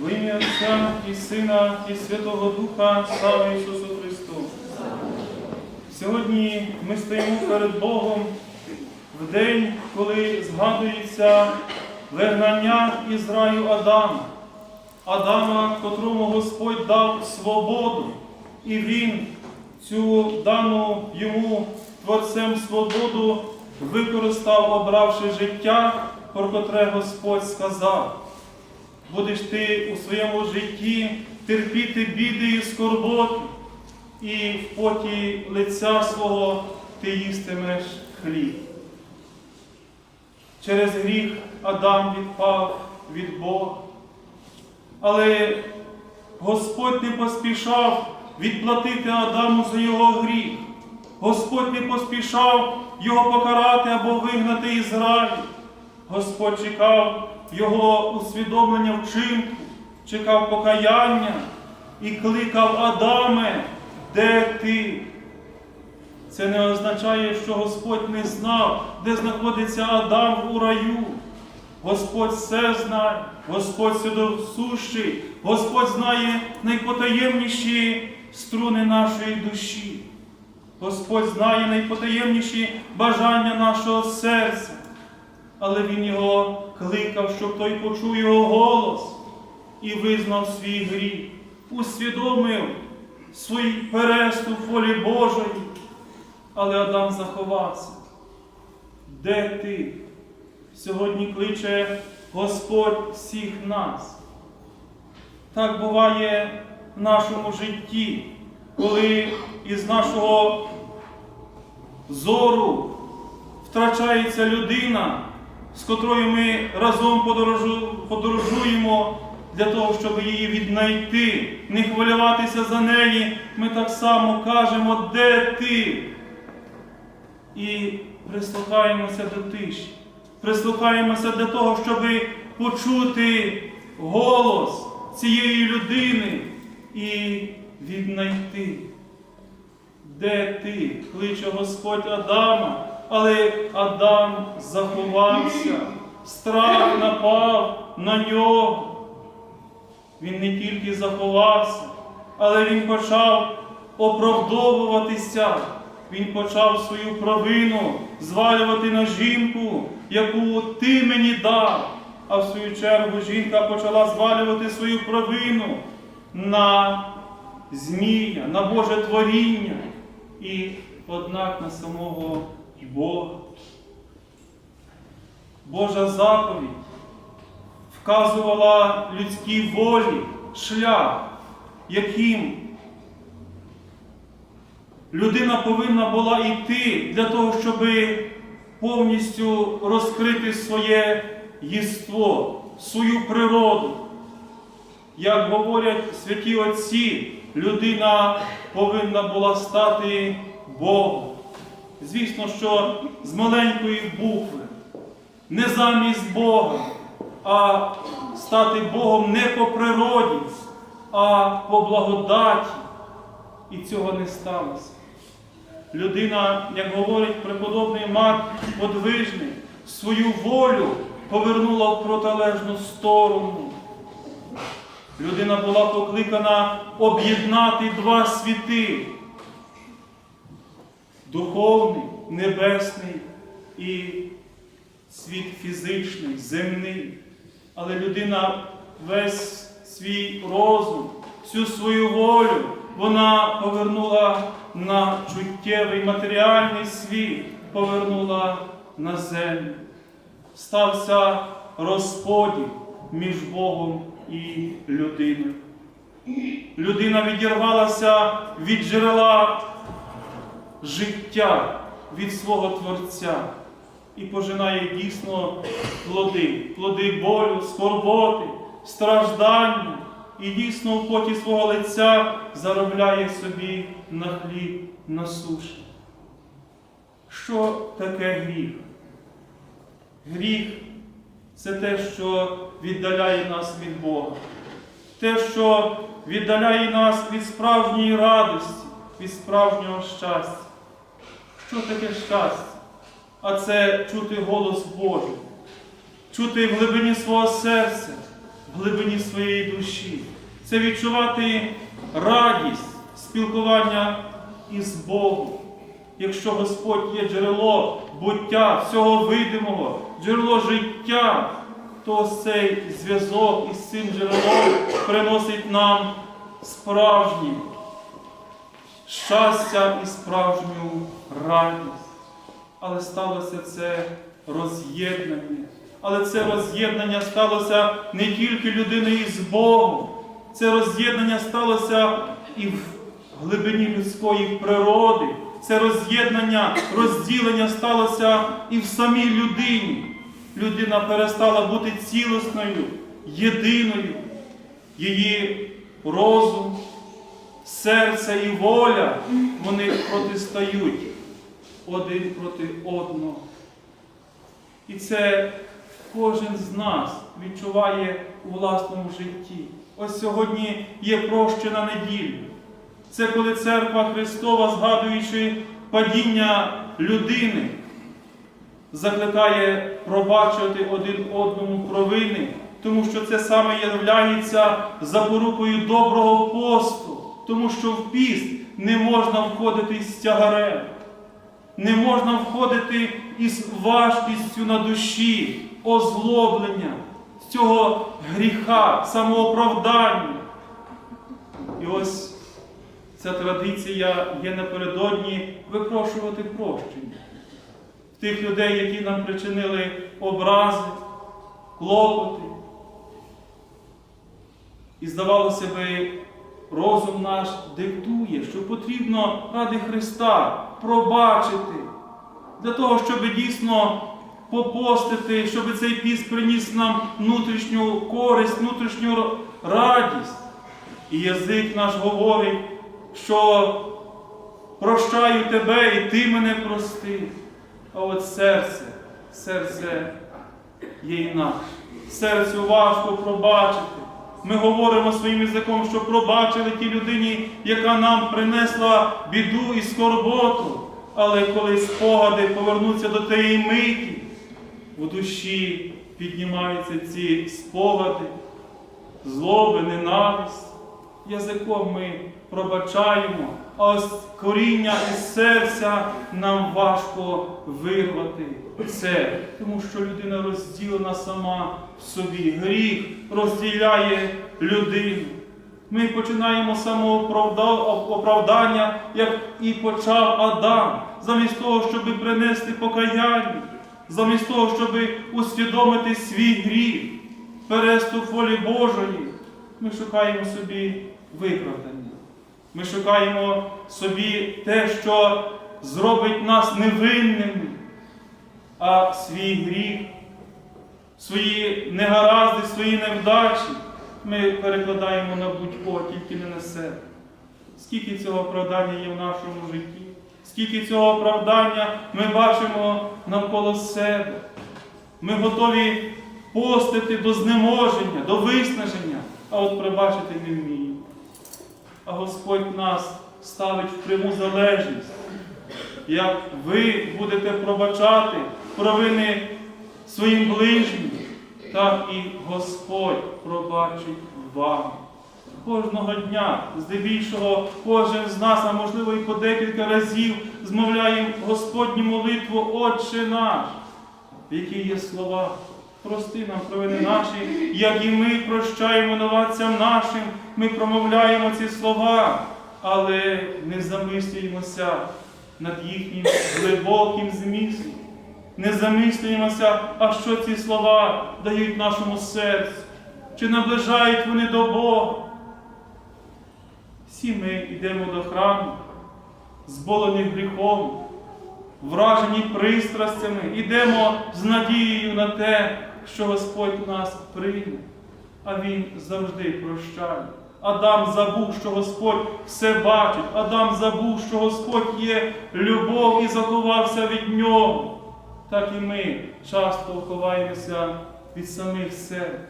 В ім'я Отця і Сина, і Святого Духа, слава Ісусу Христу. Сьогодні ми стоїмо перед Богом в день, коли згадується вигнання із раю Адама. Адама, котрому Господь дав свободу, і він цю дану йому Творцем свободу використав, обравши життя, про котре Господь сказав. Будеш ти у своєму житті терпіти біди і скорботи, і в поті лиця свого ти їстимеш хліб. Через гріх Адам відпав від Бога. Але Господь не поспішав відплатити Адаму за його гріх. Господь не поспішав його покарати або вигнати із раю. Господь чекав його усвідомлення вчинку, чекав покаяння і кликав Адаме, де ти? Це не означає, що Господь не знав, де знаходиться Адам у раю. Господь все знає, Господь святосущий, Господь знає найпотаємніші струни нашої душі. Господь знає найпотаємніші бажання нашого серця. Але Він його кликав, щоб той почув його голос і визнав свій гріх, усвідомив свій переступ волі Божої. Але Адам заховався. Де ти? Сьогодні кличе Господь всіх нас. Так буває в нашому житті, коли із нашого зору втрачається людина, з котрою ми разом подорожуємо для того, щоб її віднайти, не хвилюватися за неї, ми так само кажемо, де ти? І прислухаємося до тиші, прислухаємося до того, щоб почути голос цієї людини і віднайти. Де ти? Кличе Господь Адама, але Адам заховався, страх напав на нього. Він не тільки заховався, але він почав оправдовуватися. Він почав свою провину звалювати на жінку, яку ти мені дав. А в свою чергу жінка почала звалювати свою провину на змія, на Боже творіння і, однак, на самого Бога. Божа заповідь вказувала людській волі шлях, яким людина повинна була йти для того, щоб повністю розкрити своє єство, свою природу. Як говорять святі Отці, людина повинна була стати Богом. Звісно, що з маленької букви, не замість Бога, а стати Богом не по природі, а по благодаті. І цього не сталося. Людина, як говорить преподобний Марк Подвижний, свою волю повернула в протилежну сторону. Людина була покликана об'єднати два світи духовний, небесний і світ фізичний, земний. Але людина весь свій розум, всю свою волю вона повернула на чуттєвий матеріальний світ, повернула на землю. Стався розподіл між Богом і людиною. Людина відірвалася від джерела життя, від свого Творця і пожинає дійсно плоди, плоди болю, скорботи, страждання, і дійсно в поті свого лиця заробляє собі на хліб, на суші. Що таке гріх? Гріх це те, що віддаляє нас від Бога, те, що віддаляє нас від справжньої радості, від справжнього щастя. Що таке щастя? А це чути голос Божий, чути в глибині свого серця в глибині своєї душі. Це відчувати радість спілкування із Богом. Якщо Господь є джерело буття всього видимого, джерело життя, то цей зв'язок із цим джерелом приносить нам справжнє щастя і справжню радість. Але сталося це роз'єднання. Але це роз'єднання сталося не тільки людиною з Богом, це роз'єднання сталося і в глибині людської природи. Це роз'єднання, розділення сталося і в самій людині. Людина перестала бути цілісною, єдиною. Її розум, серце і воля вони протистають один проти одного. І це кожен з нас відчуває у власному житті. Ось сьогодні є прощена неділя. Це коли церква Христова, згадуючи падіння людини, закликає пробачувати один одному провини, тому що це саме являється запорукою доброго посту, тому що в піст не можна входити з тягарем, не можна входити із важкістю на душі, озлоблення, з цього гріха, самооправдання. І ось ця традиція є напередодні випрошувати прощення тих людей, які нам причинили образи, клопоти. І здавалося би, розум наш диктує, що потрібно ради Христа пробачити, для того, щоб дійсно попостити, щоб цей піст приніс нам внутрішню користь, внутрішню радість. І язик наш говорить, що прощаю тебе, і ти мене прости. А от серце, серце є інакше. Серцю важко пробачити. Ми говоримо своїм язиком, що пробачили тій людині, яка нам принесла біду і скорботу. Але коли спогади повернуться до тієї миті, в душі піднімаються ці спогади, злоби, ненависть. Язиком ми пробачаємо, а ось коріння із серця нам важко вирвати це, тому що людина розділена сама в собі. Гріх розділяє людину. Ми починаємо самооправдання, як і почав Адам, замість того, щоб принести покаяння, замість того, щоб усвідомити свій гріх, переступ волі Божої, ми шукаємо собі виправдання. Ми шукаємо собі те, що зробить нас невинними, а свій гріх, свої негаразди, свої невдачі ми перекладаємо на будь-кого, тільки не на себе. Скільки цього оправдання є в нашому житті, скільки цього оправдання ми бачимо навколо себе. Ми готові постити до знеможення, до виснаження, а от пробачити не вміємо. А Господь нас ставить в пряму залежність. Як ви будете пробачати провини своїм ближнім, так і Господь пробачить вам. Кожного дня, здебільшого, кожен з нас, а можливо і по декілька разів, змовляємо Господню молитву Отче наш, в є слова. Прости нам провини наші, як і ми прощаємо винуватцям нашим, ми промовляємо ці слова, але не замислюємося над їхнім глибоким змістом. Не замислюємося, а що ці слова дають нашому серцю, чи наближають вони до Бога. Всі ми йдемо до храму, зболені гріхом, вражені пристрастями, йдемо з надією на те, що Господь нас прийме, а Він завжди прощає. Адам забув, що Господь все бачить, Адам забув, що Господь є любов і заховався від нього. Так і ми часто ховаємося від самих себе.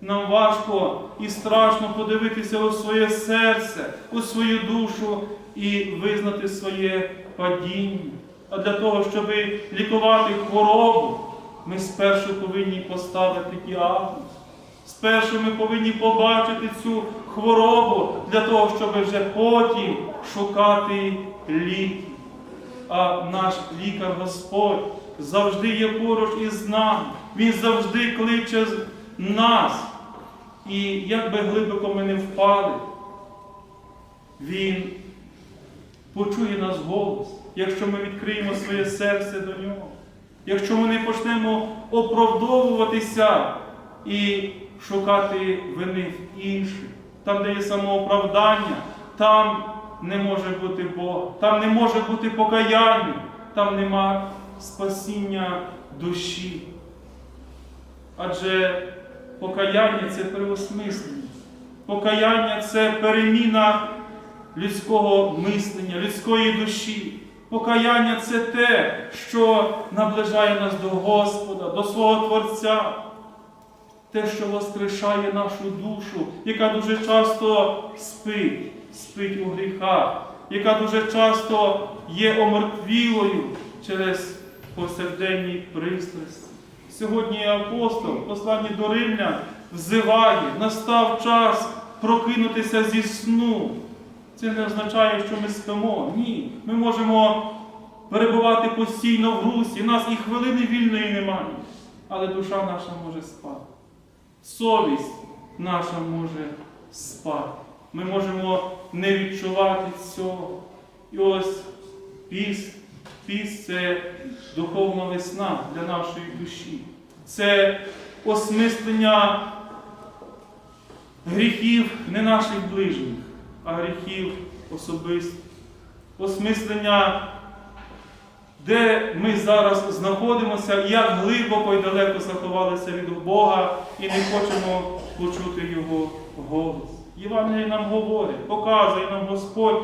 Нам важко і страшно подивитися у своє серце, у свою душу і визнати своє падіння. А для того, щоб лікувати хворобу, ми спершу повинні поставити діагноз. Спершу ми повинні побачити цю хворобу для того, щоб вже потім шукати ліки. А наш лікар Господь завжди є поруч із нами. Він завжди кличе нас. І як би глибоко ми не впали, Він почує нас голос, якщо ми відкриємо своє серце до нього, якщо ми не почнемо оправдовуватися і шукати вини в інших, там, де є самооправдання, там не може бути Бог, там не може бути покаяння, там нема спасіння душі. Адже покаяння це переосмислення. Покаяння це переміна людського мислення, людської душі. Покаяння це те, що наближає нас до Господа, до свого Творця. Те, що воскрешає нашу душу, яка дуже часто спить, спить у гріхах, яка дуже часто є омертвілою через повсякденні пристрасті. Сьогодні апостол, посланні до Римлян, взиває, настав час прокинутися зі сну. Це не означає, що ми спимо. Ні. Ми можемо перебувати постійно в русі, нас і хвилини вільної немає. Але душа наша може спати. Совість наша може спати. Ми можемо не відчувати цього. І ось піст, піст це духовна весна для нашої душі. Це осмислення гріхів не наших ближніх, а гріхів особистих. Осмислення, де ми зараз знаходимося, як глибоко і далеко заховалися від Бога і не хочемо почути Його голос. Євангеліє нам говорить, показує нам Господь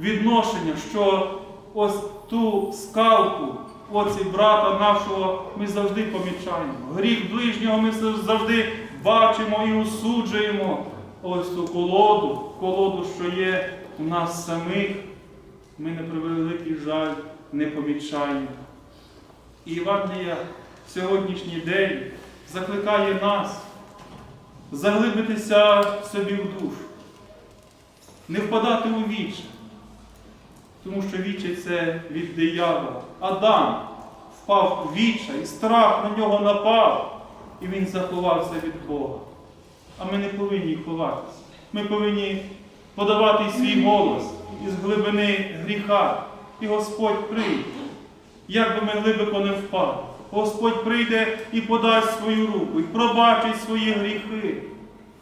відношення, що ось ту скалку, оці брата нашого, ми завжди помічаємо. Гріх ближнього ми завжди бачимо і осуджуємо. Ось ту колоду, колоду, що є у нас самих, ми на превеликий жаль не помічаємо. І Євангелія в сьогоднішній день закликає нас заглибитися собі в душу, не впадати у віче, тому що віче це від диявола. Адам впав у віче, і страх на нього напав, і він заховався від Бога. А ми не повинні ховатися. Ми повинні подавати свій голос із глибини гріха. І Господь прийде. Як би ми глибоко не впали, Господь прийде і подасть свою руку, і пробачить свої гріхи,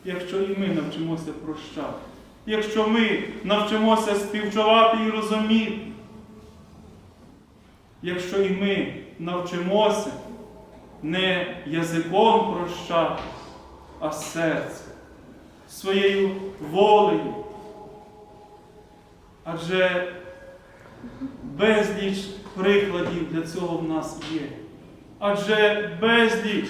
якщо і ми навчимося прощати, якщо ми навчимося співчувати і розуміти, якщо і ми навчимося не язиком прощати, а серцем, своєю волею. Адже безліч прикладів для цього в нас є. Адже безліч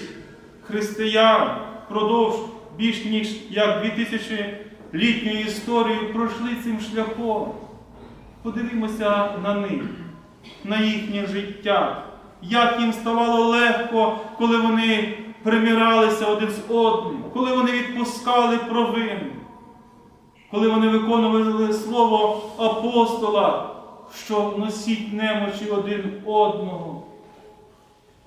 християн впродовж більш ніж як 2000 літньої історії пройшли цим шляхом. Подивімося на них, на їхнє життя, як їм ставало легко, коли вони примиралися один з одним, коли вони відпускали провину, коли вони виконували слово апостола, що носіть немочі один одного.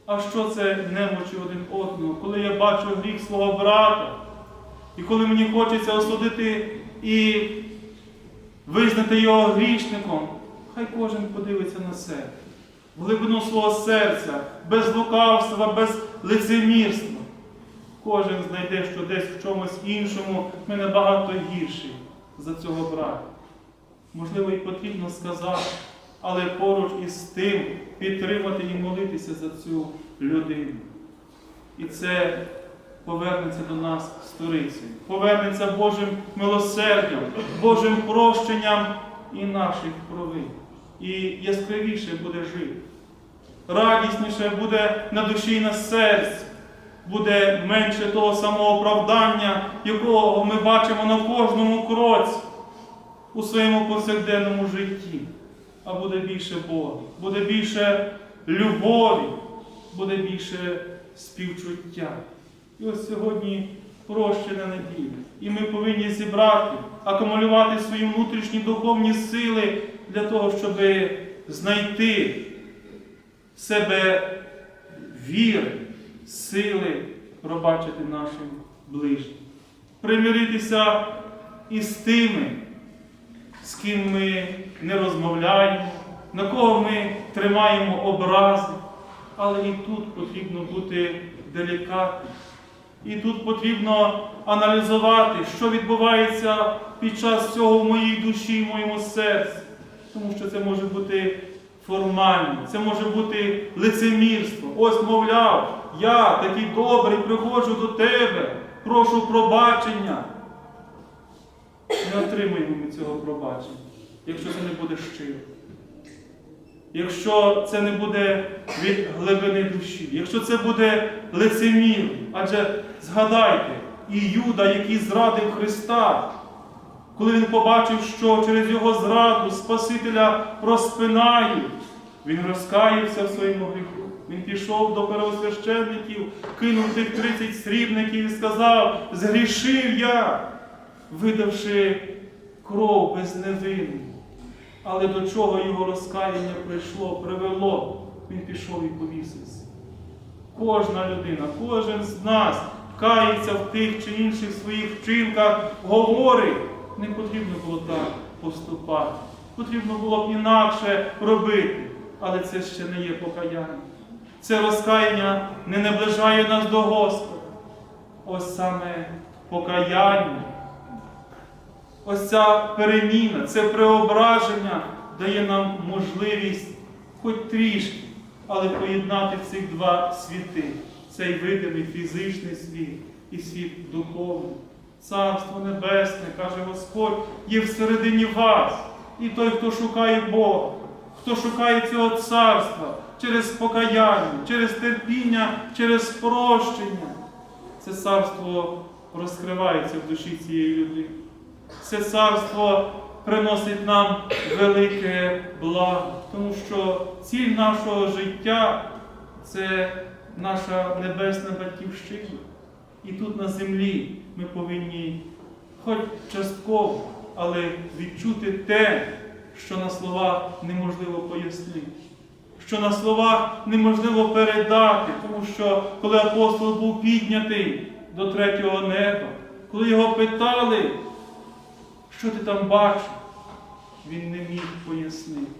А що це немочі один одного? Коли я бачу гріх свого брата, і коли мені хочеться осудити і визнати його грішником, хай кожен подивиться на себе, в глибину свого серця, без лукавства, без лицемірства. Кожен знайде, що десь в чомусь іншому ми набагато гірші за цього брата. Можливо, і потрібно сказати, але поруч із тим підтримати і молитися за цю людину. І це повернеться до нас сторицею, повернеться Божим милосердям, Божим прощенням і наших провин. І яскравіше буде жити. Радісніше буде на душі і на серці, буде менше того самооправдання, якого ми бачимо на кожному кроці у своєму повсякденному житті. А буде більше Бога, буде більше любові, буде більше співчуття. І ось сьогодні прощена неділя. І ми повинні зібрати, акумулювати свої внутрішні духовні сили для того, щоб знайти в себе віри, сили пробачити нашим ближнім. Примиритися із тими, з ким ми не розмовляємо, на кого ми тримаємо образи. Але і тут потрібно бути делікатним. І тут потрібно аналізувати, що відбувається під час цього в моїй душі, в моєму серці. Тому що це може бути формально, це може бути лицемірство. Ось, мовляв, я такий добрий приходжу до тебе, прошу пробачення. Не отримуємо ми цього пробачення, якщо це не буде щиро. Якщо це не буде від глибини душі, якщо це буде лицемір, адже згадайте, і Юда, який зрадив Христа, коли він побачив, що через його зраду Спасителя розпинають, він розкаявся в своєму гріху. Він пішов до первосвященників, кинув тих 30 срібників і сказав: згрішив я, видавши кров без невини. Але до чого його розкаяння прийшло, привело, він пішов і повісився. Кожна людина, кожен з нас кається в тих чи інших своїх вчинках, говорить, не потрібно було так поступати. Потрібно було б інакше робити, але це ще не є покаяння. Це розкаяння не наближає нас до Господа. Ось саме покаяння. Ось ця переміна, це преображення дає нам можливість хоч трішки, але поєднати цих два світи. Цей видимий фізичний світ і світ духовний. Царство Небесне, каже Господь, є всередині вас. І той, хто шукає Бога, хто шукає цього царства через покаяння, через терпіння, через прощення, це царство розкривається в душі цієї людини. Це царство приносить нам велике благо, тому що ціль нашого життя це наша небесна батьківщина. І тут на землі ми повинні, хоч частково, але відчути те, що на словах неможливо пояснити, що на словах неможливо передати, тому що коли апостол був піднятий до третього неба, коли його питали, що ти там бачив? Він не міг пояснити.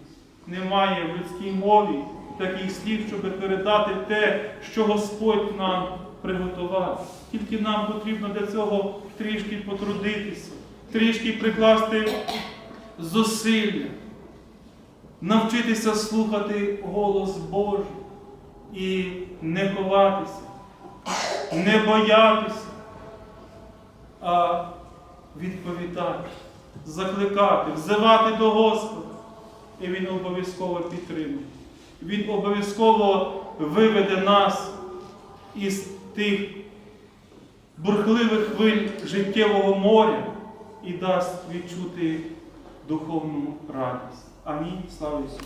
Немає в людській мові таких слів, щоб передати те, що Господь нам приготував. Тільки нам потрібно для цього трішки потрудитися, трішки прикласти зусилля, навчитися слухати голос Божий і не ховатися, не боятися, а відповідати, закликати, взивати до Господа. І Він обов'язково підтримує. Він обов'язково виведе нас із тих бурхливих хвиль життєвого моря і дасть відчути духовну радість. Амінь. Слава Ісусу!